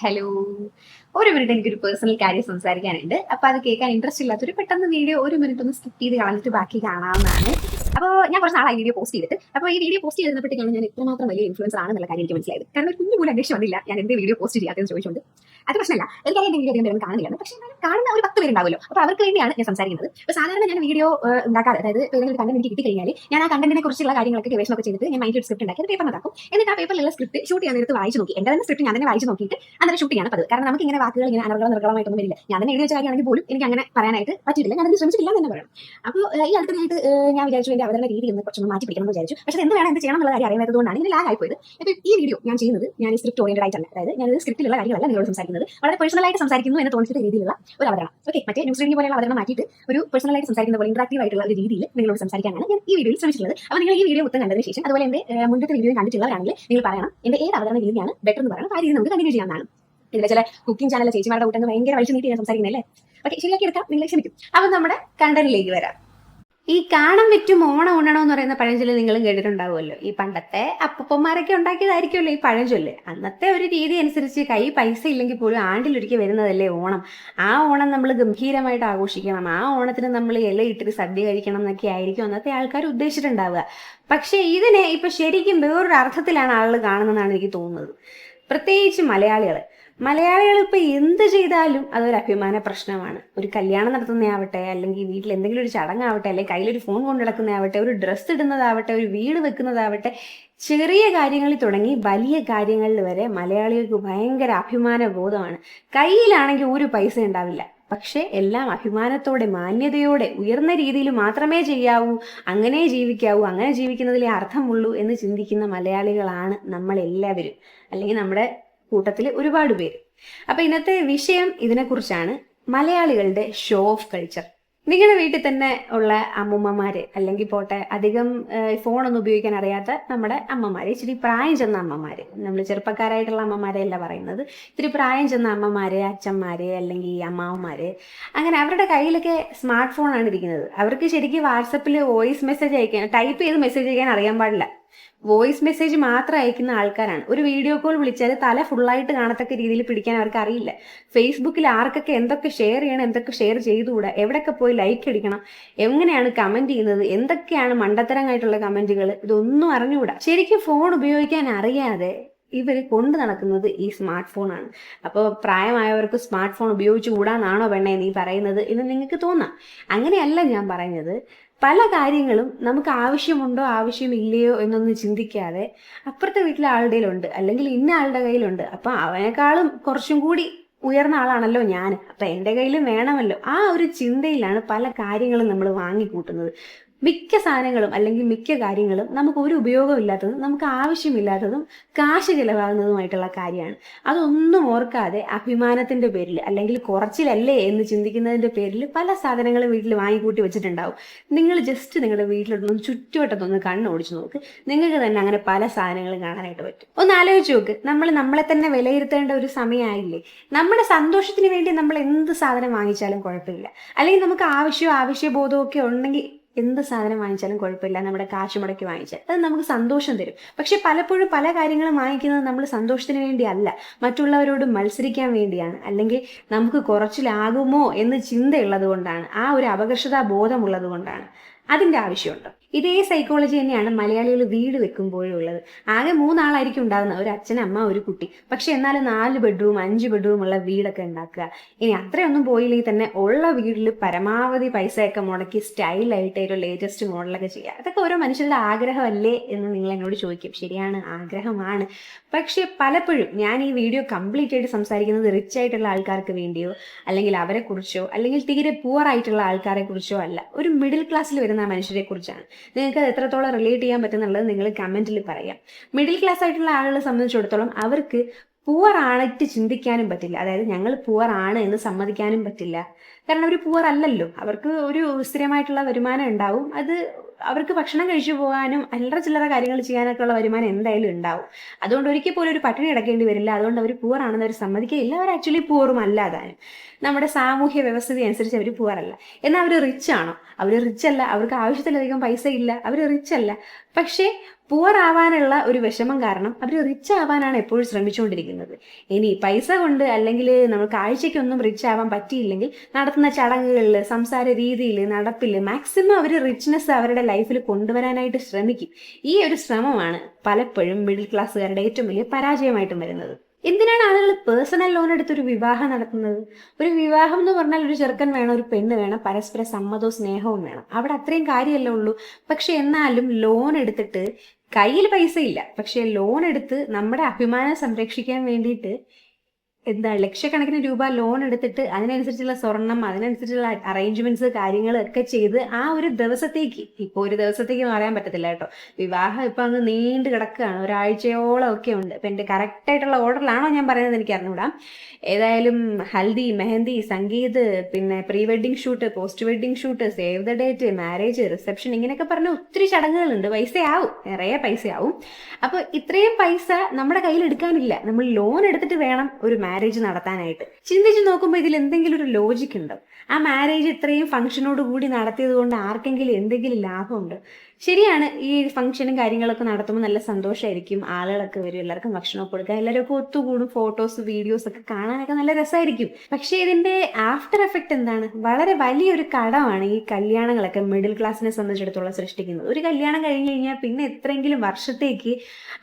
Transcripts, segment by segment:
Hello ഒരു minute എനിക്കൊരു personal കാര്യം സംസാരിക്കാനുണ്ട്. അപ്പൊ അത് കേൾക്കാൻ ഇൻട്രസ്റ്റ് ഇല്ലാത്തൊരു പെട്ടെന്ന് വീഡിയോ ഒരു മിനിറ്റ് ഒന്ന് സ്കിപ്പ് ചെയ്ത് കളഞ്ഞിട്ട് ബാക്കി കാണാവുന്നതാണ്. അപ്പോൾ ഞാൻ കുറച്ച് നാളായി വീഡിയോ പോസ്റ്റ് ചെയ്തിട്ട്. അപ്പോൾ ഈ വീഡിയോ പോസ്റ്റ് ചെയ്തപ്പോഴത്തേക്കാണ് ഞാൻ എത്രമാത്രം വലിയ ഇൻഫ്ലുവൻസർ ആണെന്നുള്ള കാര്യം എനിക്ക് മനസ്സിലായത്. കാരണം ഒരു കുഞ്ഞു പോലും അന്വേഷിച്ച് വന്നില്ല ഞാൻ എന്ത് വീഡിയോ പോസ്റ്റ് ചെയ്യാത്തെന്ന് ചോദിച്ചുകൊണ്ട് അത് പ്രശ്നമല്ല. എനിക്കറിയാം വീഡിയോ അധികം പേരും കാണുന്നില്ല പക്ഷേ കാണുന്ന ഒരു പത്ത് പേരുണ്ടാവുമല്ലോ. അപ്പോൾ അവർക്ക് വേണ്ടിയാണ് ഞാൻ സംസാരിക്കുന്നത്. അപ്പോൾ സാധാരണ ഞാൻ വീഡിയോ ഉണ്ടാക്കാറ്. അതായത് ഏതെങ്കിലും കണ്ടന്റ് എനിക്ക് കിട്ടിക്കഴിഞ്ഞാൽ ഞാൻ ആ കണ്ടന്റിനെ കുറിച്ചുള്ള കാര്യങ്ങളൊക്കെ ഗവേഷണമൊക്കെ ചെയ്തിട്ട് ഞാൻ മൈൻഡ് സ്ക്രിപ്റ്റ് ഉണ്ടാക്കി. അത് ഉണ്ടാക്കും. എന്നിട്ട് ആ പേപ്പറിലുള്ള സ്ക്രിപ്റ്റ് ഷൂട്ട് ചെയ്യാൻ നേരത്ത് വായിച്ച് നോക്കി. എന്റെ തന്നെ സ്ക്രിപ്റ്റ് ഞാൻ തന്നെ വായിച്ചു നോക്കിയിട്ട് അന്നേരം ഷൂട്ട് ചെയ്യാൻ പതിവ്. കാരണം നമുക്ക് ഇങ്ങനെ വാക്കുകൾ ഇങ്ങനെ അനർഗളം നിർഗളമായിട്ടൊന്നും വരില്ല. ഞാൻ തന്നെ എഴുതി വെച്ച കാര്യമാണെങ്കിൽ പോലും എനിക്ക് അങ്ങനെ പറയാനായിട്ട് പറ്റിയിട്ടില്ല. ഞാൻ ശ്രമിച്ചിട്ടില്ല എന്ന് തന്നെ പറയണം അപ്പോൾ ഈ അടുത്തതായിട്ട് ഞാൻ വിചാരിച്ചു എന്റെ അവതരണ രീതി ഒന്ന് കുറച്ചൊന്ന് മാറ്റി പിടിക്കണം എന്ന് വിചാരിച്ചു. പക്ഷേ എന്ത് വേണം എന്ത് ചെയ്യണം എന്നുള്ള കാര്യം അറിയാത്തതുകൊണ്ടാണ് ഇതിന് ലാഗ് ആയിപ്പോയത് അപ്പോൾ ഈ വീഡിയോ ഞാൻ ചെയ്യുന്നത് ഞാൻ സ്ക്രിപ്റ്റ് ഓറിയന്റഡ് ആയിട്ടല്ല അതായത് ഞാൻ സ്ക്രിപ്റ്റിലുള്ള കാര്യങ്ങളല്ല നിങ്ങളോട് സംസാരിക്കുന്നത്. വളരെ പേഴ്സണലായിട്ട് സംസാരിക്കുന്നു എന്ന് തോന്നിച്ചിട്ട് രീതിയിലുള്ള ഒരു അവതരണം. ഓക്കെ മറ്റേ ന്യൂസ് റീഡിംഗ് പോലെയുള്ള അവതരണം മാറ്റിയിട്ട് ഒരു പേഴ്സണലായിട്ട് സംസാരിക്കുന്ന പോലെ ഇന്ററാക്റ്റീവ് ആയിട്ടുള്ള ഒരു രീതിയിൽ നിങ്ങളോട് സംസാരിക്കാനാണ് ഞാൻ ഈ വീഡിയോയിൽ ശ്രമിച്ചിട്ടുള്ളത്. അപ്പോൾ നിങ്ങൾ ഈ വീഡിയോ മൊത്തം കണ്ടതിന് ശേഷം അതുപോലെ എന്റെ മുൻപത്തെ വീഡിയോ കണ്ടിട്ടുള്ളവരാണെങ്കിൽ നിങ്ങൾ പറയണം എന്റെ ഏത് അവതരണ രീതിയാണ് ബെറ്റർ എന്ന് പറയണം ആ രീതി നമുക്ക് കണ്ടിന്യൂ ചെയ്യാവുന്നതാണ്. ഇതിലെ ചില കുക്കിംഗ് ചാനലിലെ ചേച്ചിമാരുടെ കൂട്ടം ഭയങ്കര വലിച്ചു നീട്ടി ഞാൻ സംസാരിക്കുന്നല്ലേ ഓക്കെ ശരിയാക്കി എടുക്കാം. നിങ്ങൾ ക്ഷമിക്കും. അപ്പോൾ നമ്മുടെ കണ്ടന്റിലേക്ക് വരാം. ഈ കാണം വിറ്റും ഓണം ഉണ്ണണം എന്ന് പറയുന്ന പഴഞ്ചൊല്ല് നിങ്ങളും കേട്ടിട്ടുണ്ടാവുമല്ലോ. ഈ പണ്ടത്തെ അപ്പൂപ്പന്മാരൊക്കെ ഉണ്ടാക്കിയതായിരിക്കുമല്ലോ ഈ പഴഞ്ചൊല്ല്. അന്നത്തെ ഒരു രീതി അനുസരിച്ച് കൈ പൈസ ഇല്ലെങ്കിൽ പോലും ആണ്ടിലൊരിക്കൽ വരുന്നതല്ലേ ഓണം. ആ ഓണം നമ്മൾ ഗംഭീരമായിട്ട് ആഘോഷിക്കണം. ആ ഓണത്തിന് നമ്മൾ ഇല ഇട്ടിട്ട് സദ്യ കഴിക്കണം എന്നൊക്കെ ആയിരിക്കും അന്നത്തെ ആൾക്കാർ ഉദ്ദേശിച്ചിട്ടുണ്ടാവുക. പക്ഷേ ഇതിനെ ഇപ്പൊ ശരിക്കും വേറൊരു അർത്ഥത്തിലാണ് ആളുകൾ കാണുന്നതെന്നാണ് എനിക്ക് തോന്നുന്നത്. പ്രത്യേകിച്ച് മലയാളികൾ മലയാളികൾ ഇപ്പൊ എന്ത് ചെയ്താലും അതൊരു അഭിമാന പ്രശ്നമാണ്. ഒരു കല്യാണം നടത്തുന്നതാവട്ടെ അല്ലെങ്കിൽ വീട്ടിൽ എന്തെങ്കിലും ഒരു ചടങ്ങാവട്ടെ അല്ലെങ്കിൽ കയ്യിലൊരു ഫോൺ കൊണ്ടു നടക്കുന്നതാവട്ടെ ഒരു ഡ്രസ്സ് ഇടുന്നതാവട്ടെ ഒരു വീട് വെക്കുന്നതാവട്ടെ ചെറിയ കാര്യങ്ങളിൽ തുടങ്ങി വലിയ കാര്യങ്ങളിൽ വരെ മലയാളികൾക്ക് ഭയങ്കര അഭിമാന ബോധമാണ് കയ്യിലാണെങ്കിൽ ഒരു പൈസ ഉണ്ടാവില്ല. പക്ഷെ എല്ലാം അഭിമാനത്തോടെ മാന്യതയോടെ ഉയർന്ന രീതിയിൽ മാത്രമേ ചെയ്യാവൂ അങ്ങനെ ജീവിക്കാവൂ അങ്ങനെ ജീവിക്കുന്നതിലേ അർത്ഥമുള്ളൂ എന്ന് ചിന്തിക്കുന്ന മലയാളികളാണ് നമ്മളെല്ലാവരും. അല്ലെങ്കിൽ നമ്മുടെ കൂട്ടത്തിൽ ഒരുപാട് പേര്. അപ്പൊ ഇന്നത്തെ വിഷയം ഇതിനെക്കുറിച്ചാണ്. മലയാളികളുടെ ഷോ ഓഫ് കൾച്ചർ നിങ്ങളുടെ വീട്ടിൽ തന്നെ ഉള്ള അമ്മൂമ്മമാര് അല്ലെങ്കിൽ പോട്ടെ അധികം ഫോണൊന്നും ഉപയോഗിക്കാൻ അറിയാത്ത നമ്മുടെ അമ്മമാര് ഇച്ചിരി പ്രായം ചെന്ന അമ്മമാര്. നമ്മൾ ചെറുപ്പക്കാരായിട്ടുള്ള അമ്മമാരെയല്ല പറയുന്നത്. ഇത്തിരി പ്രായം ചെന്ന അമ്മമാര് അച്ഛന്മാര് അല്ലെങ്കിൽ അമ്മാവന്മാര് അങ്ങനെ അവരുടെ കയ്യിലൊക്കെ സ്മാർട്ട് ഫോണാണ് ഇരിക്കുന്നത്. അവർക്ക് ശരിക്കും വാട്സപ്പിൽ വോയിസ് മെസ്സേജ് അയക്കാൻ ടൈപ്പ് ചെയ്ത് മെസ്സേജ് അയക്കാൻ അറിയാൻ പാടില്ല. വോയിസ് മെസ്സേജ് മാത്രം അയക്കുന്ന ആൾക്കാരാണ്. ഒരു വീഡിയോ കോൾ വിളിച്ചാൽ തല ഫുള്ളായിട്ട് കാണത്തക്ക രീതിയിൽ പിടിക്കാൻ അവർക്ക് അറിയില്ല. ഫേസ്ബുക്കിൽ ആർക്കൊക്കെ എന്തൊക്കെ ഷെയർ ചെയ്യണം എന്തൊക്കെ ഷെയർ ചെയ്തുകൂടാ എവിടെയൊക്കെ പോയി ലൈക്ക് അടിക്കണം എങ്ങനെയാണ് കമന്റ് ചെയ്യുന്നത് എന്തൊക്കെയാണ് മണ്ടത്തരമായിട്ടുള്ള കമന്റുകൾ ഇതൊന്നും അറിഞ്ഞുകൂടാ. ശരിക്കും ഫോൺ ഉപയോഗിക്കാൻ അറിയാതെ ഇവർ കൊണ്ടു നടക്കുന്നത് ഈ സ്മാർട്ട് ഫോണാണ്. അപ്പോൾ പ്രായമായവർക്ക് സ്മാർട്ട് ഫോൺ ഉപയോഗിച്ചു കൂടാന്നാണോ പെണ്ണെ നീ പറയുന്നത് എന്ന് നിങ്ങൾക്ക് തോന്നാം. അങ്ങനെയല്ല ഞാൻ പറയുന്നത്. പല കാര്യങ്ങളും നമുക്ക് ആവശ്യമുണ്ടോ ആവശ്യമില്ലയോ എന്നൊന്നും ചിന്തിക്കാതെ അപ്പുറത്തെ വീട്ടിലെ ആളുടെ കയ്യിലുണ്ട് അല്ലെങ്കിൽ ഇന്ന ആളുടെ കയ്യിലുണ്ട്. അപ്പൊ അവനേക്കാളും കുറച്ചും കൂടി ഉയർന്ന ആളാണല്ലോ ഞാൻ അപ്പൊ എന്റെ കയ്യിലും വേണമല്ലോ. ആ ഒരു ചിന്തയിലാണ് പല കാര്യങ്ങളും നമ്മൾ വാങ്ങിക്കൂട്ടുന്നത്. മിക്ക സാധനങ്ങളും അല്ലെങ്കിൽ മിക്ക കാര്യങ്ങളും നമുക്ക് ഒരു ഉപയോഗമില്ലാത്തതും നമുക്ക് ആവശ്യമില്ലാത്തതും കാശ് ചിലവാകുന്നതുമായിട്ടുള്ള കാര്യമാണ്. അതൊന്നും ഓർക്കാതെ അഭിമാനത്തിന്റെ പേരിൽ അല്ലെങ്കിൽ കുറച്ചിലല്ലേ എന്ന് ചിന്തിക്കുന്നതിന്റെ പേരിൽ പല സാധനങ്ങളും വീട്ടിൽ വാങ്ങിക്കൂട്ടി വെച്ചിട്ടുണ്ടാവും. നിങ്ങൾ ജസ്റ്റ് നിങ്ങളുടെ വീട്ടിലൊന്നും ചുറ്റുവട്ടത്തൊന്ന് കണ്ണ് ഓടിച്ചു നോക്ക്. നിങ്ങൾക്ക് തന്നെ അങ്ങനെ പല സാധനങ്ങളും കാണാനായിട്ട് പറ്റും. ഒന്ന് ആലോചിച്ച് നോക്ക്. നമ്മൾ നമ്മളെ തന്നെ വിലയിരുത്തേണ്ട ഒരു സമയമായില്ലേ? നമ്മുടെ സന്തോഷത്തിന് വേണ്ടി നമ്മൾ എന്ത് സാധനം വാങ്ങിച്ചാലും കുഴപ്പമില്ല. അല്ലെങ്കിൽ നമുക്ക് ആവശ്യവും ആവശ്യബോധവും ഒക്കെ ഉണ്ടെങ്കിൽ എന്ത് സാധനം വാങ്ങിച്ചാലും കുഴപ്പമില്ല നമ്മുടെ കാശ് മുടക്കി വാങ്ങിച്ചാൽ. അത് നമുക്ക് സന്തോഷം തരും. പക്ഷെ പലപ്പോഴും പല കാര്യങ്ങളും വാങ്ങിക്കുന്നത് നമ്മൾ സന്തോഷത്തിന് വേണ്ടിയല്ല. മറ്റുള്ളവരോട് മത്സരിക്കാൻ വേണ്ടിയാണ്. അല്ലെങ്കിൽ നമുക്ക് കുറച്ചിലാകുമോ എന്ന് ചിന്തയുള്ളത് കൊണ്ടാണ് ആ ഒരു അപകർഷതാ ബോധമുള്ളത് കൊണ്ടാണ് അതിന്റെ ആവശ്യമുണ്ട്. ഇതേ സൈക്കോളജി തന്നെയാണ് മലയാളികൾ വീട് വെക്കുമ്പോഴും ഉള്ളത് ആകെ മൂന്നാളായിരിക്കും ഉണ്ടാകുന്നത് ഒരു അച്ഛൻ അമ്മ ഒരു കുട്ടി. പക്ഷെ എന്നാലും നാല് ബെഡ്റൂം അഞ്ച് ബെഡ്റൂം ഉള്ള വീടൊക്കെ ഉണ്ടാക്കുക. ഇനി അത്രയൊന്നും പോയില്ലെങ്കിൽ തന്നെ ഉള്ള വീട്ടിൽ പരമാവധി പൈസയൊക്കെ മുടക്കി സ്റ്റൈലായിട്ട് ഒരു ലേറ്റസ്റ്റ് മോഡലൊക്കെ ചെയ്യുക. അതൊക്കെ ഓരോ മനുഷ്യരുടെ ആഗ്രഹമല്ലേ എന്ന് നിങ്ങൾ എന്നോട് ചോദിക്കും. ശരിയാണ് ആഗ്രഹമാണ്. പക്ഷെ പലപ്പോഴും ഞാൻ ഈ വീഡിയോ കംപ്ലീറ്റ് ആയിട്ട് സംസാരിക്കുന്നത് റിച്ച് ആയിട്ടുള്ള ആൾക്കാർക്ക് വേണ്ടിയോ അല്ലെങ്കിൽ അവരെക്കുറിച്ചോ അല്ലെങ്കിൽ തീരെ പുവർ ആയിട്ടുള്ള ആൾക്കാരെ കുറിച്ചോ അല്ല. ഒരു മിഡിൽ ക്ലാസ്സിൽ വരുന്ന മനുഷ്യരെ കുറിച്ചാണ് നിങ്ങൾക്ക് അത് എത്രത്തോളം റിലേറ്റ് ചെയ്യാൻ പറ്റുന്നുള്ളത് നിങ്ങൾ കമന്റിൽ പറയാം. മിഡിൽ ക്ലാസ് ആയിട്ടുള്ള ആളുകളെ സംബന്ധിച്ചിടത്തോളം അവർക്ക് പുവർ ആണിട്ട് ചിന്തിക്കാനും പറ്റില്ല. അതായത് ഞങ്ങൾ പുവർ ആണ് എന്ന് സമ്മതിക്കാനും പറ്റില്ല. കാരണം അവർ പുവർ അല്ലല്ലോ. അവർക്ക് ഒരു സ്ഥിരമായിട്ടുള്ള വരുമാനം ഉണ്ടാവും. അത് അവർക്ക് ഭക്ഷണം കഴിച്ചു പോകാനും അല്ലറ ചില്ലറ കാര്യങ്ങൾ ചെയ്യാനൊക്കെ ഉള്ള വരുമാനം എന്തായാലും ഉണ്ടാവും. അതുകൊണ്ട് ഒരിക്കൽ പോലും ഒരു പട്ടിണി കിടക്കേണ്ടി വരില്ല. അതുകൊണ്ട് അവർ പൂർ ആണെന്ന് അവർ സമ്മതിക്കുകയില്ല അവർ ആക്ച്വലി പൂറും അല്ലാതാനും നമ്മുടെ സാമൂഹ്യ വ്യവസ്ഥിതി അനുസരിച്ച് അവർ പൂറല്ല എന്നാൽ അവർ റിച്ച് ആണോ? അവർ റിച്ച് അല്ല. അവർക്ക് ആവശ്യത്തിലധികം പൈസ ഇല്ല. അവർ റിച്ച് അല്ല. പക്ഷേ പുവർ ആവാനുള്ള ഒരു വിഷമം കാരണം അവർ റിച്ച് ആവാനാണ് എപ്പോഴും ശ്രമിച്ചുകൊണ്ടിരിക്കുന്നത്. ഇനി പൈസ കൊണ്ട് അല്ലെങ്കിൽ നമുക്ക് ആഴ്ചയ്ക്കൊന്നും റിച്ച് ആവാൻ പറ്റിയില്ലെങ്കിൽ നടത്തുന്ന ചടങ്ങുകളിൽ സംസാര രീതിയിൽ നടപ്പിൽ മാക്സിമം അവർ റിച്ച്നെസ് അവരുടെ ലൈഫിൽ കൊണ്ടുവരാനായിട്ട് ശ്രമിക്കും. ഈ ഒരു ശ്രമമാണ് പലപ്പോഴും മിഡിൽ ക്ലാസ്സുകാരുടെ ഏറ്റവും വലിയ പരാജയമായിട്ടും വരുന്നത്. എന്തിനാണ് ആളുകൾ പേഴ്സണൽ ലോൺ എടുത്ത് ഒരു വിവാഹം നടത്തുന്നത്? ഒരു വിവാഹം എന്ന് പറഞ്ഞാൽ ഒരു ചെറുക്കൻ വേണം ഒരു പെണ്ണ് വേണം പരസ്പര സമ്മതവും സ്നേഹവും വേണം. അവിടെ അത്രയും കാര്യമല്ലേ ഉള്ളൂ. പക്ഷെ എന്നാലും ലോൺ എടുത്തിട്ട് കയ്യിൽ പൈസ ഇല്ല പക്ഷെ ലോൺ എടുത്ത് നമ്മുടെ അഭിമാനം സംരക്ഷിക്കാൻ വേണ്ടിയിട്ട് എന്താ ലക്ഷക്കണക്കിന് രൂപ ലോൺ എടുത്തിട്ട് അതിനനുസരിച്ചുള്ള സ്വർണം അതിനനുസരിച്ചുള്ള അറേഞ്ച്മെന്റ്സ് കാര്യങ്ങൾ ഒക്കെ ചെയ്ത് ആ ഒരു ദിവസത്തേക്ക് ഇപ്പോൾ ഒരു ദിവസത്തേക്ക് പറയാൻ പറ്റത്തില്ല കേട്ടോ. വിവാഹം ഇപ്പൊ അങ്ങ് നീണ്ടു കിടക്കുകയാണ്. ഒരാഴ്ചയോളം ഒക്കെ ഉണ്ട്. ഇപ്പൊ എന്റെ കറക്റ്റ് ആയിട്ടുള്ള ഓർഡറിലാണോ ഞാൻ പറയുന്നത് എനിക്ക് അറിഞ്ഞൂടാ ഏതായാലും ഹൽദി മെഹന്തി സംഗീത് പിന്നെ pre wedding shoot post wedding shoot save the date marriage reception ഇങ്ങനെയൊക്കെ പറഞ്ഞ ഒത്തിരി ചടങ്ങുകളുണ്ട്. പൈസയാവും. നിറയെ പൈസയാവും. അപ്പോൾ ഇത്രയും പൈസ നമ്മുടെ കയ്യിൽ എടുക്കാനില്ല. നമ്മൾ ലോൺ എടുത്തിട്ട് വേണം ഒരു മാരേജ് നടത്താനായിട്ട്. ചിന്തിച്ച് നോക്കുമ്പോൾ ഇതിൽ എന്തെങ്കിലും ഒരു ലോജിക് ഉണ്ടോ. ആ മാരേജ് ഇത്രയും ഫംഗ്ഷനോട് കൂടി നടത്തിയത് കൊണ്ട് ആർക്കെങ്കിലും എന്തെങ്കിലും ലാഭമുണ്ട്. ശരിയാണ് ഈ ഫംഗ്ഷനും കാര്യങ്ങളൊക്കെ നടത്തുമ്പോൾ നല്ല സന്തോഷമായിരിക്കും ആളുകളൊക്കെ വരും എല്ലാവർക്കും ഭക്ഷണമൊക്കെ കൊടുക്കാം എല്ലാവരും ഒത്തുകൂടും ഫോട്ടോസ് വീഡിയോസ് ഒക്കെ കാണാനൊക്കെ നല്ല രസമായിരിക്കും പക്ഷേ ഇതിന്റെ ആഫ്റ്റർ എഫക്റ്റ് എന്താണ്? വളരെ വലിയൊരു കടമാണ് ഈ കല്യാണങ്ങളൊക്കെ മിഡിൽ ക്ലാസ്സിനെ സംബന്ധിച്ചിടത്തോളം സൃഷ്ടിക്കുന്നത്. ഒരു കല്യാണം കഴിഞ്ഞ് കഴിഞ്ഞാൽ പിന്നെ എത്രയെങ്കിലും വർഷത്തേക്ക്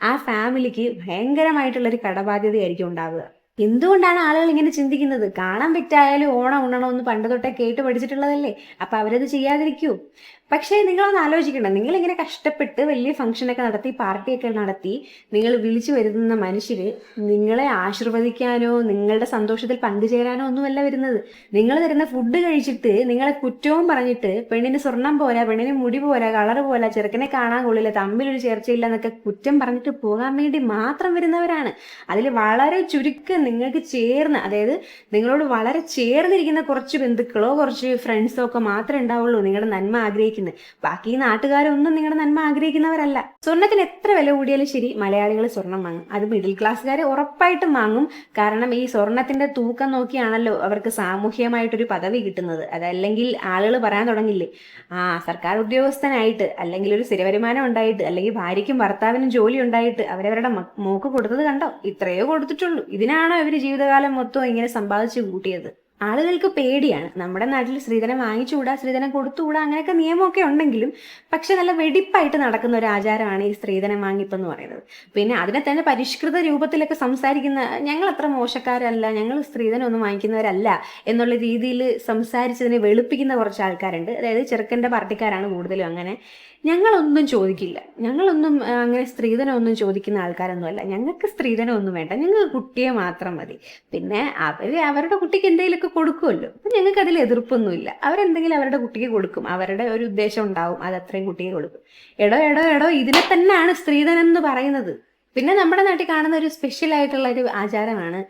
ആ ഫാമിലിക്ക് ഭയങ്കരമായിട്ടുള്ളൊരു കടബാധ്യതയായിരിക്കും ഉണ്ടാവുക. എന്തുകൊണ്ടാണ് ആളുകൾ ഇങ്ങനെ ചിന്തിക്കുന്നത്? കാണാൻ പറ്റായാലും ഓണം ഉണ്ണണമെന്ന് പണ്ട് തൊട്ടേ കേട്ട് പഠിച്ചിട്ടുള്ളതല്ലേ? അപ്പൊ അവരത് ചെയ്യാതിരിക്കൂ. പക്ഷേ നിങ്ങളൊന്ന് ആലോചിക്കണം നിങ്ങളിങ്ങനെ കഷ്ടപ്പെട്ട് വലിയ ഫംഗ്ഷനൊക്കെ നടത്തി പാർട്ടിയൊക്കെ നടത്തി നിങ്ങൾ വിളിച്ചു വരുന്ന മനുഷ്യര് നിങ്ങളെ ആശീർവദിക്കാനോ നിങ്ങളുടെ സന്തോഷത്തിൽ പങ്കുചേരാനോ ഒന്നുമല്ല വരുന്നത്. നിങ്ങൾ തരുന്ന ഫുഡ് കഴിച്ചിട്ട് നിങ്ങളെ കുറ്റവും പറഞ്ഞിട്ട് പെണ്ണിന് സ്വർണം പോരാ പെണ്ണിന് മുടി പോരാ കളർ പോരാ ചെറുക്കനെ കാണാൻ കൊള്ളില്ല തമ്മിലൊരു ചേർച്ചയില്ല എന്നൊക്കെ കുറ്റം പറഞ്ഞിട്ട് പോകാൻ വേണ്ടി മാത്രം വരുന്നവരാണ്. അതിൽ വളരെ ചുരുക്കം നിങ്ങൾക്ക് ചേർന്ന് അതായത് നിങ്ങളോട് വളരെ ചേർന്നിരിക്കുന്ന കുറച്ച് ബന്ധുക്കളോ കുറച്ച് ഫ്രണ്ട്സോ ഒക്കെ മാത്രമേ ഉണ്ടാവുള്ളൂ. നിങ്ങളുടെ നന്മ ആഗ്രഹിക്കുന്നത് ബാക്കി നാട്ടുകാരൊന്നും നിങ്ങളുടെ നന്മ ആഗ്രഹിക്കുന്നവരല്ല. സ്വർണത്തിന് എത്ര വില കൂടിയാലും ശരി മലയാളികൾ സ്വർണം വാങ്ങും. അത് മിഡിൽ ക്ലാസ്സുകാർ ഉറപ്പായിട്ടും വാങ്ങും. കാരണം ഈ സ്വർണത്തിന്റെ തൂക്കം നോക്കിയാണല്ലോ അവർക്ക് സാമൂഹ്യമായിട്ടൊരു പദവി കിട്ടുന്നത്. അതല്ലെങ്കിൽ ആളുകൾ പറയാൻ തുടങ്ങില്ലേ ആ സർക്കാർ ഉദ്യോഗസ്ഥനായിട്ട് അല്ലെങ്കിൽ ഒരു സ്ഥിരവരുമാനം ഉണ്ടായിട്ട് അല്ലെങ്കിൽ ഭാര്യയ്ക്കും ഭർത്താവിനും ജോലി ഉണ്ടായിട്ട് അവരവരുടെ മൂക്ക് കൊടുത്തത് കണ്ടോ? ഇത്രയോ കൊടുത്തിട്ടുള്ളൂ. ഇതിനാണോ ഇവർ ജീവിതകാലം മൊത്തം ഇങ്ങനെ സമ്പാദിച്ചു കൂട്ടിയത്? ആളുകൾക്ക് പേടിയാണ്. നമ്മുടെ നാട്ടിൽ സ്ത്രീധനം വാങ്ങിച്ചുകൂടാ സ്ത്രീധനം കൊടുത്തുകൂടാ അങ്ങനെയൊക്കെ നിയമമൊക്കെ ഉണ്ടെങ്കിലും പക്ഷെ നല്ല വെടിപ്പായിട്ട് നടക്കുന്ന ഒരു ആചാരമാണ് ഈ സ്ത്രീധനം വാങ്ങിപ്പ് എന്ന് പറയുന്നത്. പിന്നെ അതിനെ തന്നെ പരിഷ്കൃത രൂപത്തിലൊക്കെ സംസാരിക്കുന്ന ഞങ്ങൾ അത്ര മോശക്കാരല്ല ഞങ്ങൾ സ്ത്രീധനം ഒന്നും വാങ്ങിക്കുന്നവരല്ല എന്നുള്ള രീതിയിൽ സംസാരിച്ചതിനെ വെളുപ്പിക്കുന്ന കുറച്ച് ആൾക്കാരുണ്ട്. അതായത് ചെറുക്കന്റെ പാർട്ടിക്കാരാണ് കൂടുതലും അങ്ങനെ. ഞങ്ങളൊന്നും ചോദിക്കില്ല. ഞങ്ങളൊന്നും അങ്ങനെ സ്ത്രീധനം ഒന്നും ചോദിക്കുന്ന ആൾക്കാരൊന്നുമല്ല. ഞങ്ങൾക്ക് സ്ത്രീധനം ഒന്നും വേണ്ട. ഞങ്ങൾക്ക് കുട്ടിയെ മാത്രം മതി. പിന്നെ അവർ അവരുടെ കുട്ടിക്ക് എന്തെങ്കിലുമൊക്കെ കൊടുക്കുമല്ലോ. അപ്പം ഞങ്ങൾക്ക് അതിൽ എതിർപ്പൊന്നുമില്ല. അവരെന്തെങ്കിലും അവരുടെ കുട്ടിക്ക് കൊടുക്കും. അവരുടെ ഒരു ഉദ്ദേശം ഉണ്ടാവും. അത് അത്രയും കുട്ടിക്ക് കൊടുക്കും. എടോ എടോ എടോ ഇതിനെ തന്നെയാണ് സ്ത്രീധനം എന്ന് പറയുന്നത്. പിന്നെ നമ്മുടെ നാട്ടിൽ കാണുന്ന ഒരു സ്പെഷ്യൽ ആയിട്ടുള്ള ഒരു ആചാരമാണ്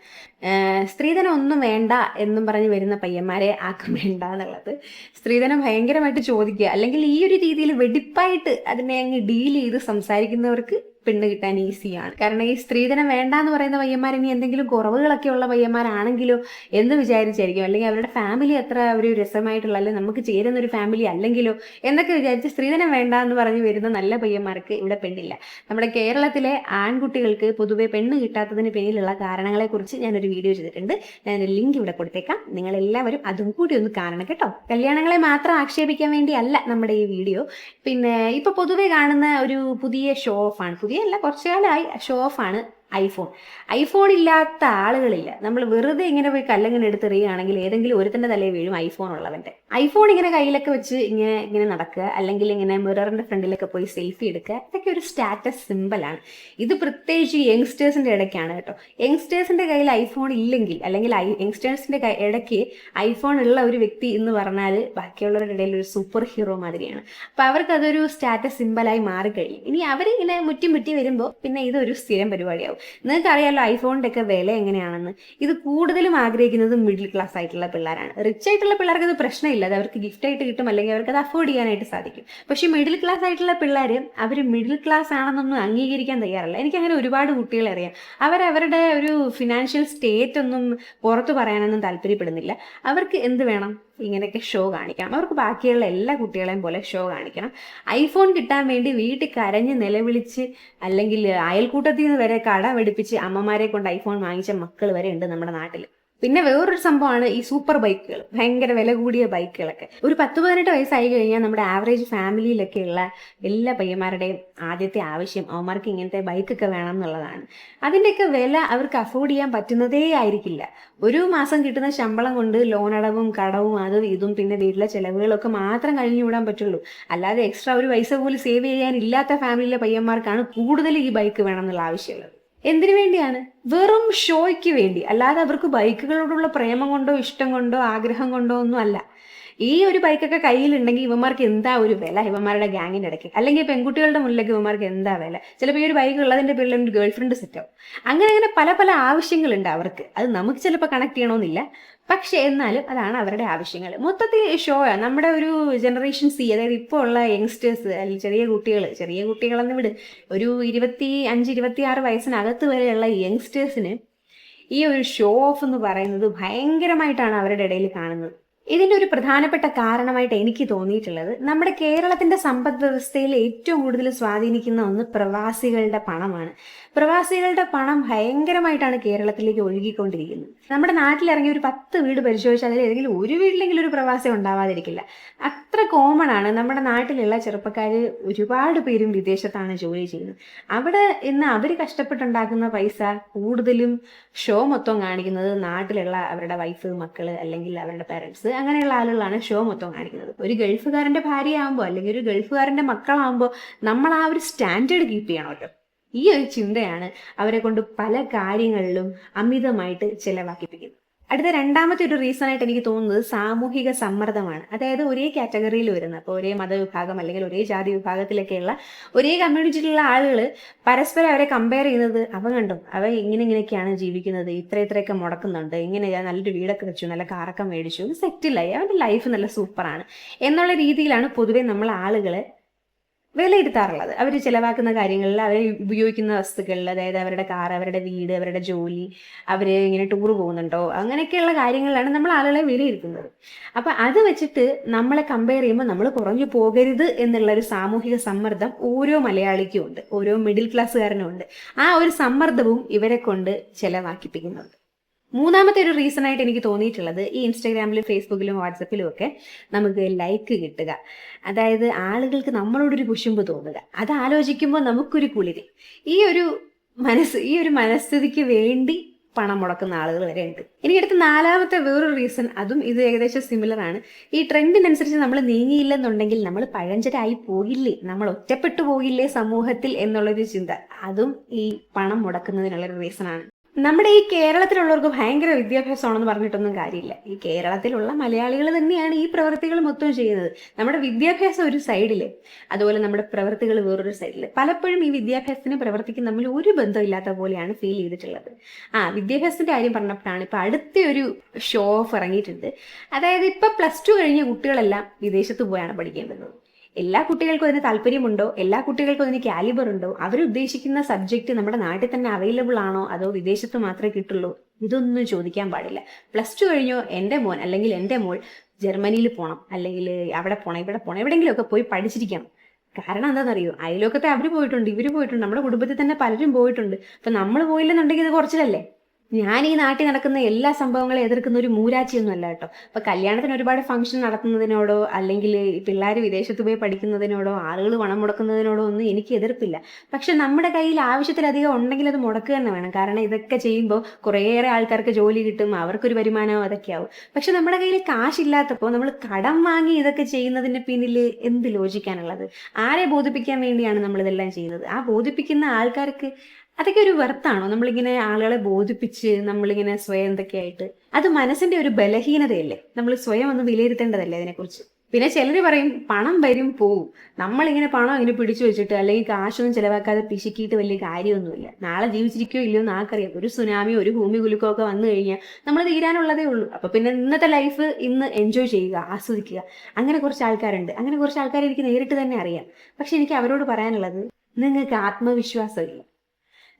സ്ത്രീധനം ഒന്നും വേണ്ട എന്നും പറഞ്ഞ് വരുന്ന പയ്യന്മാരെ ആക്കും വേണ്ട എന്നുള്ളത്. സ്ത്രീധനം ഭയങ്കരമായിട്ട് ചോദിക്കുക. അല്ലെങ്കിൽ ഈ ഒരു രീതിയിൽ വെടിപ്പായിട്ട് അതിനെ അങ്ങ് ഡീൽ ചെയ്ത് സംസാരിക്കുന്നവർക്ക് പെണ്ണ് കിട്ടാൻ ഈസിയാണ്. കാരണം ഈ സ്ത്രീധനം വേണ്ട എന്ന് പറയുന്ന പയ്യന്മാർ ഇനി എന്തെങ്കിലും കുറവുകളൊക്കെ ഉള്ള പയ്യന്മാരാണെങ്കിലോ എന്ന് വിചാരിച്ചായിരിക്കും. അല്ലെങ്കിൽ അവരുടെ ഫാമിലി അത്ര ഒരു രസമായിട്ടുള്ള അല്ലെങ്കിൽ നമുക്ക് ചേരുന്ന ഒരു ഫാമിലി അല്ലെങ്കിലോ എന്നൊക്കെ വിചാരിച്ച് സ്ത്രീധനം വേണ്ട എന്ന് പറഞ്ഞ് വരുന്ന നല്ല പയ്യന്മാർക്ക് ഇവിടെ പെണ്ണില്ല. നമ്മുടെ കേരളത്തിലെ ആൺകുട്ടികൾക്ക് പൊതുവെ പെണ്ണ് കിട്ടാത്തതിന് പിന്നിലുള്ള കാരണങ്ങളെക്കുറിച്ച് ഞാനൊരു വീഡിയോ ചെയ്തിട്ടുണ്ട്. ഞാൻ ലിങ്ക് ഇവിടെ കൊടുത്തേക്കാം. നിങ്ങൾ എല്ലാവരും അതും കൂടി ഒന്ന് കാണണം കേട്ടോ. കല്യാണങ്ങളെ മാത്രം ആക്ഷേപിക്കാൻ വേണ്ടിയല്ല നമ്മുടെ ഈ വീഡിയോ. പിന്നെ ഇപ്പൊ പൊതുവെ കാണുന്ന ഒരു പുതിയ ഷോ ഓഫ് ആണ്. പുതിയ അല്ല കുറച്ചു കാലമായി ഷോ ഓഫ് ആണ്. ഐഫോൺ. ഐഫോൺ ഇല്ലാത്ത ആളുകളില്ല. നമ്മൾ വെറുതെ ഇങ്ങനെ പോയി കല്ലങ്ങനെ എടുത്തെറിയുകയാണെങ്കിൽ ഏതെങ്കിലും ഒരുത്തന്റെ തലയിൽ വീഴും ഐഫോൺ ഉള്ളവന്റെ ഐഫോൺ ഇങ്ങനെ കയ്യിലൊക്കെ വെച്ച് ഇങ്ങനെ ഇങ്ങനെ നടക്കുക അല്ലെങ്കിൽ ഇങ്ങനെ മിററിന്റെ ഫ്രണ്ടിലൊക്കെ പോയി സെൽഫി എടുക്കുക ഇതൊക്കെ ഒരു സ്റ്റാറ്റസ് സിമ്പിളാണ് ഇത് പ്രത്യേകിച്ച് യങ്സ്റ്റേഴ്സിന്റെ ഇടയ്ക്കാണ് കേട്ടോ. യങ്സ്റ്റേഴ്സിന്റെ കയ്യിൽ ഐഫോൺ ഇല്ലെങ്കിൽ അല്ലെങ്കിൽ യങ്സ്റ്റേഴ്സിന്റെ ഇടയ്ക്ക് ഐഫോൺ ഉള്ള ഒരു വ്യക്തി എന്ന് പറഞ്ഞാൽ ബാക്കിയുള്ളവരുടെ ഇടയിൽ ഒരു സൂപ്പർ ഹീറോ മാതിരിയാണ്. അപ്പൊ അവർക്ക് അതൊരു സ്റ്റാറ്റസ് സിമ്പിളായി മാറിക്കഴിയും ഇനി അവരിങ്ങനെ മുറ്റി മുറ്റി വരുമ്പോൾ പിന്നെ ഇതൊരു സ്ഥിരം പരിപാടിയാവും. ആവും നിങ്ങൾക്ക് അറിയാലോ ഐഫോണിന്റെ ഒക്കെ വില എങ്ങനെയാണെന്ന്. ഇത് കൂടുതലും ആഗ്രഹിക്കുന്നത് മിഡിൽ ക്ലാസ് ആയിട്ടുള്ള പിള്ളേരാണ്. റിച്ച് ആയിട്ടുള്ള പിള്ളേർക്ക് അത് പ്രശ്നമില്ല. അത് അവർക്ക് ഗിഫ്റ്റ് ആയിട്ട് കിട്ടും അല്ലെങ്കിൽ അവർക്ക് അത് അഫോർഡ് ചെയ്യാനായിട്ട് സാധിക്കും. പക്ഷേ മിഡിൽ ക്ലാസ് ആയിട്ടുള്ള പിള്ളേർ അവർ മിഡിൽ ക്ലാസ് ആണെന്നൊന്നും അംഗീകരിക്കാൻ തയ്യാറല്ല. എനിക്ക് അങ്ങനെ ഒരുപാട് കുട്ടികളെ അറിയാം. അവരവരുടെ ഒരു ഫിനാൻഷ്യൽ സ്റ്റേറ്റ് ഒന്നും പുറത്തു പറയാനൊന്നും താല്പര്യപ്പെടുന്നില്ല. അവർക്ക് എന്ത് വേണം? ഇങ്ങനെയൊക്കെ ഷോ കാണിക്കണം. അവർക്ക് ബാക്കിയുള്ള എല്ലാ കുട്ടികളെയും പോലെ ഷോ കാണിക്കണം. ഐഫോൺ കിട്ടാൻ വേണ്ടി വീട്ടിൽ കരഞ്ഞ് നിലവിളിച്ച് അല്ലെങ്കിൽ അയൽക്കൂട്ടത്തിൽ നിന്ന് വരെ കട വെടിപ്പിച്ച് അമ്മമാരെ കൊണ്ട് ഐഫോൺ വാങ്ങിച്ച മക്കൾ വരെ ഉണ്ട് നമ്മുടെ നാട്ടിൽ പിന്നെ വേറൊരു സംഭവമാണ് ഈ സൂപ്പർ ബൈക്കുകൾ ഭയങ്കര വില കൂടിയ ബൈക്കുകളൊക്കെ ഒരു പത്ത് പതിനെട്ട് വയസ്സായി കഴിഞ്ഞാൽ നമ്മുടെ ആവറേജ് ഫാമിലിയിലൊക്കെ ഉള്ള എല്ലാ പയ്യന്മാരുടെയും ആദ്യത്തെ ആവശ്യം അവന്മാർക്ക് ഇങ്ങനത്തെ ബൈക്കൊക്കെ വേണം എന്നുള്ളതാണ്. അതിന്റെയൊക്കെ വില അവർക്ക് അഫോർഡ് ചെയ്യാൻ പറ്റുന്നതേ ആയിരിക്കില്ല. ഒരു മാസം കിട്ടുന്ന ശമ്പളം കൊണ്ട് ലോൺ അടവും കടവും അതും ഇതും പിന്നെ വീട്ടിലെ ചിലവുകളൊക്കെ മാത്രം കഴിഞ്ഞു വിടാൻ പറ്റുള്ളൂ. അല്ലാതെ എക്സ്ട്രാ ഒരു പൈസ പോലും സേവ് ചെയ്യാൻ ഇല്ലാത്ത ഫാമിലിയിലെ പയ്യന്മാർക്കാണ് കൂടുതൽ ഈ ബൈക്ക് വേണം എന്നുള്ള ആവശ്യമുള്ളത്. എന്തിനു വേണ്ടിയാണ്? വെറും ഷോയ്ക്ക് വേണ്ടി. അല്ലാതെ അവർക്ക് ബൈക്കുകളോടുള്ള പ്രേമം കൊണ്ടോ ഇഷ്ടം കൊണ്ടോ ആഗ്രഹം കൊണ്ടോ ഒന്നും അല്ല. ഈ ഒരു ബൈക്കൊക്കെ കയ്യിലുണ്ടെങ്കിൽ ഇവന്മാർക്ക് എന്താ ഒരു വില? ഇവന്മാരുടെ ഗ്യാങ്ങിന്റെ ഇടയ്ക്ക്. അല്ലെങ്കിൽ പെൺകുട്ടികളുടെ മുന്നിലേക്ക് ഇവന്മാർക്ക് എന്താ വില? ചിലപ്പോൾ ഈ ഒരു ബൈക്ക് ഉള്ളതിന്റെ പേരിൽ ഒരു ഗേൾ ഫ്രണ്ട് സെറ്റ്. ആവും അങ്ങനെ അങ്ങനെ പല പല ആവശ്യങ്ങളുണ്ട് അവർക്ക്. അത് നമുക്ക് ചിലപ്പോൾ കണക്ട് ചെയ്യണമെന്നില്ല പക്ഷെ എന്നാലും അതാണ് അവരുടെ ആവശ്യങ്ങൾ. മൊത്തത്തിൽ ഷോ നമ്മുടെ ഒരു ജനറേഷൻ സി അതായത് ഇപ്പോൾ ഉള്ള യങ്സ്റ്റേഴ്സ് അല്ലെങ്കിൽ ചെറിയ കുട്ടികൾ ചെറിയ കുട്ടികളെന്ന് വിട് ഒരു ഇരുപത്തി അഞ്ച് ഇരുപത്തി ആറ് വയസ്സിനകത്ത് വരെയുള്ള യങ്സ്റ്റേഴ്സിന് ഈ ഒരു ഷോ ഓഫ് എന്ന് പറയുന്നത് ഭയങ്കരമായിട്ടാണ് അവരുടെ ഇടയിൽ കാണുന്നത്. ഇതിന്റെ ഒരു പ്രധാനപ്പെട്ട കാരണമായിട്ട് എനിക്ക് തോന്നിയിട്ടുള്ളത് നമ്മുടെ കേരളത്തിന്റെ സമ്പദ് വ്യവസ്ഥയിൽ ഏറ്റവും കൂടുതൽ സ്വാധീനിക്കുന്ന ഒന്ന് പ്രവാസികളുടെ പണമാണ്. പ്രവാസികളുടെ പണം ഭയങ്കരമായിട്ടാണ് കേരളത്തിലേക്ക് ഒഴുകിക്കൊണ്ടിരിക്കുന്നത്. നമ്മുടെ നാട്ടിലിറങ്ങി ഒരു പത്ത് വീട് പരിശോധിച്ചാൽ അതിൽ ഏതെങ്കിലും ഒരു വീട്ടിലെങ്കിലും ഒരു പ്രവാസി ഉണ്ടാവാതിരിക്കില്ല. അത്ര കോമൺ ആണ് നമ്മുടെ നാട്ടിലുള്ള ചെറുപ്പക്കാർ ഒരുപാട് പേരും വിദേശത്താണ് ജോലി ചെയ്യുന്നത്. അവിടെ ഇന്ന് അവർ കഷ്ടപ്പെട്ടുണ്ടാക്കുന്ന പൈസ കൂടുതലും ഷോ മൊത്തം കാണിക്കുന്നത് നാട്ടിലുള്ള അവരുടെ വൈഫ് മക്കൾ അല്ലെങ്കിൽ അവരുടെ പാരൻസ് അങ്ങനെയുള്ള ആളുകളാണ് ഷോ മൊത്തം കാണിക്കുന്നത്. ഒരു ഗൾഫുകാരന്റെ ഭാര്യയാകുമ്പോൾ അല്ലെങ്കിൽ ഒരു ഗൾഫുകാരന്റെ മക്കളാകുമ്പോൾ നമ്മൾ ആ ഒരു സ്റ്റാൻഡേർഡ് കീപ്പ് ചെയ്യണമല്ലോ. ഈ ഒരു ചിന്തയാണ് അവരെ കൊണ്ട് പല കാര്യങ്ങളിലും അമിതമായിട്ട് ചെലവാക്കിപ്പിക്കുന്നത്. അടുത്ത രണ്ടാമത്തെ ഒരു റീസൺ ആയിട്ട് എനിക്ക് തോന്നുന്നത് സാമൂഹിക സമ്മർദ്ദമാണ്. അതായത് ഒരേ കാറ്റഗറിയിൽ വരുന്ന അപ്പോൾ ഒരേ മതവിഭാഗം അല്ലെങ്കിൽ ഒരേ ജാതി വിഭാഗത്തിലൊക്കെയുള്ള ഒരേ കമ്മ്യൂണിറ്റിയിലുള്ള ആളുകൾ പരസ്പരം അവരെ കമ്പയർ ചെയ്യുന്നത് അവ കണ്ടും. അവ ഇങ്ങനെ ഇങ്ങനെയൊക്കെയാണ് ജീവിക്കുന്നത്. ഇത്ര ഇത്രയൊക്കെ മുടക്കുന്നുണ്ട്. ഇങ്ങനെ നല്ലൊരു വീടൊക്കെ വെച്ചു. നല്ല കാറൊക്കെ മേടിച്ചു. സെറ്റിലായി അവന്റെ ലൈഫ് നല്ല സൂപ്പറാണ് എന്നുള്ള രീതിയിലാണ് പൊതുവെ നമ്മൾ ആളുകളെ വിലയിരുത്താറുള്ളത്. അവർ ചിലവാക്കുന്ന കാര്യങ്ങളിൽ അവർ ഉപയോഗിക്കുന്ന വസ്തുക്കളിൽ അതായത് അവരുടെ കാർ അവരുടെ വീട് അവരുടെ ജോലി അവർ ഇങ്ങനെ ടൂർ പോകുന്നുണ്ടോ അങ്ങനെയൊക്കെയുള്ള കാര്യങ്ങളിലാണ് നമ്മൾ ആളുകളെ വിലയിരുത്തുന്നത്. അപ്പം അത് വെച്ചിട്ട് നമ്മളെ കമ്പയർ ചെയ്യുമ്പോൾ നമ്മൾ കുറഞ്ഞു പോകരുത് എന്നുള്ള ഒരു സാമൂഹിക സമ്മർദ്ദം ഓരോ മലയാളിക്കും ഉണ്ട്. ഓരോ മിഡിൽ ക്ലാസ്സുകാരനും ഉണ്ട്. ആ ഒരു സമ്മർദ്ദവും ഇവരെ കൊണ്ട് ചെലവാക്കിപ്പിക്കുന്നുണ്ട്. മൂന്നാമത്തെ ഒരു റീസൺ ആയിട്ട് എനിക്ക് തോന്നിയിട്ടുള്ളത് ഈ ഇൻസ്റ്റാഗ്രാമിലും ഫേസ്ബുക്കിലും വാട്സപ്പിലും ഒക്കെ നമുക്ക് ലൈക്ക് കിട്ടുക. അതായത് ആളുകൾക്ക് നമ്മളോടൊരു കുശുമ്പ് തോന്നുക. അത് ആലോചിക്കുമ്പോൾ നമുക്കൊരു കുളിരി. ഈ ഒരു മനസ്സ് ഈ ഒരു മനസ്ഥിതിക്ക് വേണ്ടി പണം മുടക്കുന്ന ആളുകൾ വരെ ഉണ്ട്. എനിക്ക് അടുത്ത നാലാമത്തെ വേറൊരു റീസൺ അതും ഇത് ഏകദേശം സിമിലർ ആണ്. ഈ ട്രെൻഡിനനുസരിച്ച് നമ്മൾ നീങ്ങിയില്ലെന്നുണ്ടെങ്കിൽ നമ്മൾ പഴഞ്ചരായി പോകില്ലേ നമ്മൾ ഒറ്റപ്പെട്ടു പോകില്ലേ സമൂഹത്തിൽ എന്നുള്ളൊരു ചിന്ത. അതും ഈ പണം മുടക്കുന്നതിനുള്ളൊരു റീസൺ ആണ്. നമ്മുടെ ഈ കേരളത്തിലുള്ളവർക്ക് ഭയങ്കര വിദ്യാഭ്യാസമാണെന്ന് പറഞ്ഞിട്ടൊന്നും കാര്യമില്ല. ഈ കേരളത്തിലുള്ള മലയാളികൾ തന്നെയാണ് ഈ പ്രവൃത്തികൾ മൊത്തം ചെയ്യുന്നത്. നമ്മുടെ വിദ്യാഭ്യാസം ഒരു സൈഡിൽ അതുപോലെ നമ്മുടെ പ്രവൃത്തികൾ വേറൊരു സൈഡിൽ പലപ്പോഴും ഈ വിദ്യാഭ്യാസത്തിനും പ്രവൃത്തിക്കും തമ്മിൽ ഒരു ബന്ധമില്ലാത്ത പോലെയാണ് ഫീൽ ചെയ്തിട്ടുള്ളത്. ആ വിദ്യാഭ്യാസത്തിന്റെ കാര്യം പറഞ്ഞപ്പോഴാണ് ഇപ്പൊ അടുത്ത ഒരു ഷോ ഓഫ് ഇറങ്ങിയിട്ടുണ്ട്. അതായത് ഇപ്പൊ പ്ലസ് ടു കഴിഞ്ഞ കുട്ടികളെല്ലാം വിദേശത്ത് പോയാണ് പഠിക്കേണ്ടത്. എല്ലാ കുട്ടികൾക്കും അതിന് താല്പര്യമുണ്ടോ? എല്ലാ കുട്ടികൾക്കും അതിന് കാലിബർ ഉണ്ടോ? അവരുദ്ദേശിക്കുന്ന സബ്ജക്റ്റ് നമ്മുടെ നാട്ടിൽ തന്നെ അവൈലബിൾ ആണോ? അതോ വിദേശത്ത് മാത്രമേ കിട്ടുള്ളൂ? ഇതൊന്നും ചോദിക്കാൻ പാടില്ല. പ്ലസ് ടു കഴിഞ്ഞോ എന്റെ മോൻ അല്ലെങ്കിൽ എന്റെ മോൾ ജർമ്മനിയിൽ പോകണം അല്ലെങ്കിൽ അവിടെ പോകണം ഇവിടെ പോകണം എവിടെയെങ്കിലുമൊക്കെ പോയി പഠിച്ചിരിക്കണം. കാരണം എന്താണെന്നറിയോ? അയലോക്കത്തെ അവർ പോയിട്ടുണ്ട് ഇവർ പോയിട്ടുണ്ട് നമ്മുടെ കുടുംബത്തിൽ തന്നെ പലരും പോയിട്ടുണ്ട്. അപ്പം നമ്മൾ പോയില്ലെന്നുണ്ടെങ്കിൽ ഇത് കുറച്ചിലല്ലേ? ഞാൻ ഈ നാട്ടിൽ നടക്കുന്ന എല്ലാ സംഭവങ്ങളും എതിർക്കുന്ന ഒരു മൂരാച്ചിയൊന്നും അല്ല കേട്ടോ. ഇപ്പൊ കല്യാണത്തിന് ഒരുപാട് ഫംഗ്ഷൻ നടത്തുന്നതിനോടോ അല്ലെങ്കിൽ പിള്ളേർ വിദേശത്ത് പോയി പഠിക്കുന്നതിനോടോ ആളുകൾ പണം മുടക്കുന്നതിനോടോ ഒന്നും എനിക്ക് എതിർപ്പില്ല. പക്ഷെ നമ്മുടെ കയ്യിൽ ആവശ്യത്തിലധികം ഉണ്ടെങ്കിൽ അത് മുടക്കുക തന്നെ വേണം. കാരണം ഇതൊക്കെ ചെയ്യുമ്പോൾ കുറേയേറെ ആൾക്കാർക്ക് ജോലി കിട്ടും അവർക്കൊരു വരുമാനവും അതൊക്കെ ആവും. പക്ഷെ നമ്മുടെ കയ്യിൽ കാശില്ലാത്തപ്പോൾ നമ്മൾ കടം വാങ്ങി ഇതൊക്കെ ചെയ്യുന്നതിന്റെ പിന്നിൽ എന്ത് ലോചിക്കാനുള്ളത് ആരെ ബോധിപ്പിക്കാൻ വേണ്ടിയാണ് നമ്മൾ ഇതെല്ലാം ചെയ്യുന്നത്? ആ ബോധിപ്പിക്കുന്ന ആൾക്കാർക്ക് അതൊക്കെ ഒരു വെർത്താണോ? നമ്മളിങ്ങനെ ആളുകളെ ബോധിപ്പിച്ച് നമ്മളിങ്ങനെ സ്വയം എന്തൊക്കെയായിട്ട്? അത് മനസ്സിന്റെ ഒരു ബലഹീനതയല്ലേ? നമ്മൾ സ്വയം ഒന്ന് വിലയിരുത്തേണ്ടതല്ലേ അതിനെക്കുറിച്ച്? പിന്നെ ചിലർ പറയും പണം വരും പോവും. നമ്മളിങ്ങനെ പണം ഇങ്ങനെ പിടിച്ചു വെച്ചിട്ട് അല്ലെങ്കിൽ കാശൊന്നും ചിലവാക്കാതെ പിശുക്കിയിട്ട് വലിയ കാര്യമൊന്നുമില്ല. നാളെ ജീവിച്ചിരിക്കോ ഇല്ലയോ എന്ന് ആർക്കറിയാം ഒരു സുനാമി ഒരു ഭൂമി കുലുക്കോ ഒക്കെ വന്നു കഴിഞ്ഞാൽ നമ്മൾ തീരാനുള്ളതേ ഉള്ളൂ. അപ്പൊ പിന്നെ ഇന്നത്തെ ലൈഫ് ഇന്ന് എൻജോയ് ചെയ്യുക ആസ്വദിക്കുക. അങ്ങനെ കുറച്ച് ആൾക്കാരുണ്ട്. അങ്ങനെ കുറച്ച് ആൾക്കാരെ എനിക്ക് നേരിട്ട് തന്നെ അറിയാം. പക്ഷെ എനിക്ക് അവരോട് പറയാനുള്ളത് നിങ്ങൾക്ക് ആത്മവിശ്വാസമില്ല.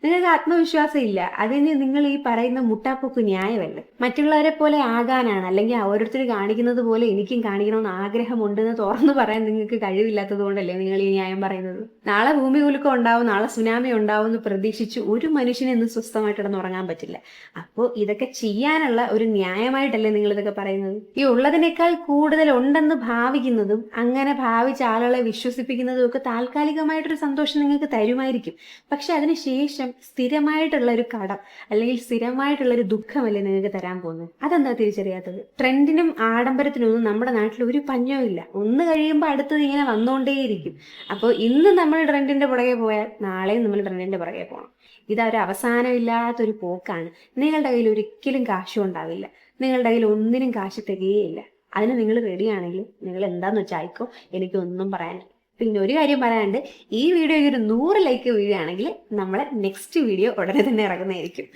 നിങ്ങൾക്ക് ആത്മവിശ്വാസം ഇല്ല അതിന് നിങ്ങൾ ഈ പറയുന്ന മുട്ടാപ്പൊക്ക് ന്യായമല്ല? മറ്റുള്ളവരെ പോലെ ആകാനാണ്. അല്ലെങ്കിൽ ഓരോരുത്തർ കാണിക്കുന്നത് പോലെ എനിക്കും കാണിക്കണമെന്ന് ആഗ്രഹമുണ്ടെന്ന് തുറന്നു പറയാൻ നിങ്ങൾക്ക് കഴിവില്ലാത്തത് കൊണ്ടല്ലേ നിങ്ങൾ ഈ ന്യായം പറയുന്നത്? നാളെ ഭൂമി കുലുക്കം ഉണ്ടാവും നാളെ സുനാമി ഉണ്ടാവും എന്ന് പ്രതീക്ഷിച്ച് ഒരു മനുഷ്യനെ ഇന്ന് സ്വസ്ഥമായിട്ട് കിടന്ന് ഉറങ്ങാൻ പറ്റില്ല. അപ്പോൾ ഇതൊക്കെ ചെയ്യാനുള്ള ഒരു ന്യായമായിട്ടല്ലേ നിങ്ങൾ ഇതൊക്കെ പറയുന്നത്? ഈ ഉള്ളതിനേക്കാൾ കൂടുതൽ ഉണ്ടെന്ന് ഭാവിക്കുന്നതും അങ്ങനെ ഭാവിച്ച ആളുകളെ വിശ്വസിപ്പിക്കുന്നതും ഒക്കെ താൽക്കാലികമായിട്ടൊരു സന്തോഷം നിങ്ങൾക്ക് തരുമായിരിക്കും. പക്ഷെ അതിനുശേഷം സ്ഥിരമായിട്ടുള്ള ഒരു കടം അല്ലെങ്കിൽ സ്ഥിരമായിട്ടുള്ള ഒരു ദുഃഖമല്ലേ നിങ്ങൾക്ക് തരാൻ പോകുന്നത്? അതെന്താ തിരിച്ചറിയാത്തത്? ട്രെൻഡിനും ആഡംബരത്തിനൊന്നും നമ്മുടെ നാട്ടിൽ ഒരു പഞ്ഞവും ഇല്ല. ഒന്ന് കഴിയുമ്പോൾ അടുത്തത് ഇങ്ങനെ വന്നുകൊണ്ടേയിരിക്കും അപ്പോൾ ഇന്ന് നമ്മൾ ട്രെൻഡിന്റെ പുറകെ പോയാൽ നാളെയും നമ്മൾ ട്രെൻഡിന്റെ പുറകെ പോകണം ഇതൊരു അവസാനമില്ലാത്തൊരു പോക്കാണ്. നിങ്ങളുടെ കയ്യിൽ ഒരിക്കലും കാശും ഉണ്ടാവില്ല. നിങ്ങളുടെ കയ്യിൽ ഒന്നിനും കാശ് തികയേയില്ല. അതിന് നിങ്ങൾ റെഡിയാണെങ്കിൽ നിങ്ങൾ എന്താന്ന് വെച്ചാൽ ആയിക്കോ എനിക്കൊന്നും പറയാനില്ല. പിന്നെ ഒരു കാര്യം പറയാനുണ്ട്. ഈ വീഡിയോ ഒരു നൂറ് ലൈക്ക് വീഴുകയാണെങ്കിൽ നമ്മൾ നെക്സ്റ്റ് വീഡിയോ ഉടനെ തന്നെ ഇറങ്ങുന്നതായിരിക്കും.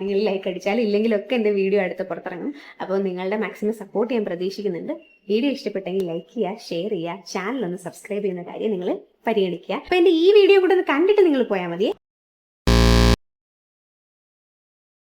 നിങ്ങൾ ലൈക്ക് അടിച്ചാലും ഇല്ലെങ്കിലൊക്കെ എന്റെ വീഡിയോ അടുത്ത് പുറത്തിറങ്ങും. അപ്പോൾ നിങ്ങളുടെ മാക്സിമം സപ്പോർട്ട് ചെയ്യാൻ പ്രതീക്ഷിക്കുന്നുണ്ട്. വീഡിയോ ഇഷ്ടപ്പെട്ടെങ്കിൽ ലൈക്ക് ചെയ്യുക ഷെയർ ചെയ്യുക ചാനൽ ഒന്ന് സബ്സ്ക്രൈബ് ചെയ്യുന്ന കാര്യം നിങ്ങൾ പരിഗണിക്കുക. അപ്പോൾ എന്റെ ഈ വീഡിയോ കൂടെ ഒന്ന് കണ്ടിട്ട് നിങ്ങൾ പോയാൽ മതി.